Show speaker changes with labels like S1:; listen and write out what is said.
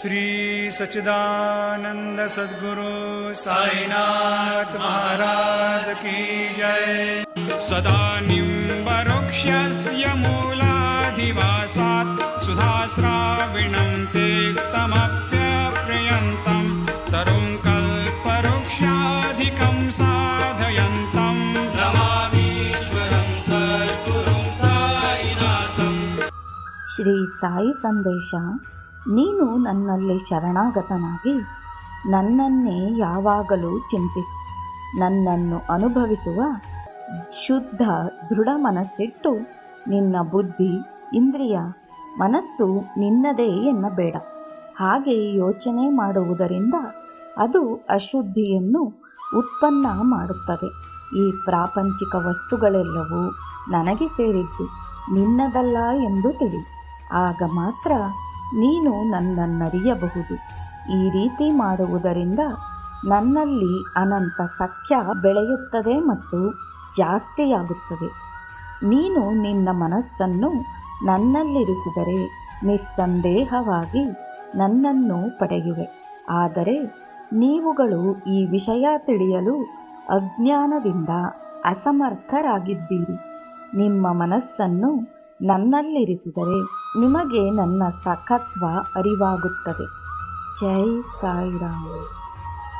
S1: श्रीसच्चिदानन्द सद्गुरु महाराज की जय। सदा निक्षस्य मूलाधिवासात् सुधाश्राविणं ते कमप्यप्रयन्तम् तरुङ्कल्परोक्षाधिकम् साधयन्तम्
S2: श्री साई सन्देशात् ನೀನು ನನ್ನಲ್ಲಿ ಶರಣಾಗತನಾಗಿ ನನ್ನನ್ನೇ ಯಾವಾಗಲೂ ಚಿಂತಿಸು. ನನ್ನನ್ನು ಅನುಭವಿಸುವ ಶುದ್ಧ ದೃಢ ಮನಸ್ಸಿಟ್ಟು ನಿನ್ನ ಬುದ್ಧಿ, ಇಂದ್ರಿಯ ಮನಸ್ಸು ನಿನ್ನದೇ ಎನ್ನಬೇಡ. ಹಾಗೆ ಯೋಚನೆ ಮಾಡುವುದರಿಂದ ಅದು ಅಶುದ್ಧಿಯನ್ನು ಉತ್ಪನ್ನ ಮಾಡುತ್ತದೆ. ಈ ಪ್ರಾಪಂಚಿಕ ವಸ್ತುಗಳೆಲ್ಲವೂ ನನಗೆ ಸೇರಿದ್ದು ನಿನ್ನದಲ್ಲ ಎಂದು ತಿಳಿ ಆಗ ಮಾತ್ರ ನೀನು ನನ್ನನ್ನರಿಯಬಹುದು. ಈ ರೀತಿ ಮಾಡುವುದರಿಂದ ನನ್ನಲ್ಲಿ ಅನಂತ ಸಖ್ಯ ಬೆಳೆಯುತ್ತದೆ ಮತ್ತು ಜಾಸ್ತಿಯಾಗುತ್ತದೆ. ನೀನು ನಿನ್ನ ಮನಸ್ಸನ್ನು ನನ್ನಲ್ಲಿರಿಸಿದರೆ ನಿಸ್ಸಂದೇಹವಾಗಿ ನನ್ನನ್ನು ಪಡೆಯುವೆ. ಆದರೆ ನೀವುಗಳು ಈ ವಿಷಯ ತಿಳಿಯಲು ಅಜ್ಞಾನದಿಂದ ಅಸಮರ್ಥರಾಗಿದ್ದೀರಿ. ನಿಮ್ಮ ಮನಸ್ಸನ್ನು ನನ್ನಲ್ಲಿರಿಸಿದರೆ ನಿಮಗೆ ನನ್ನ ಸಖತ್ವ ಅರಿವಾಗುತ್ತದೆ. ಜೈ ಸಾಯಿರಾಮ್.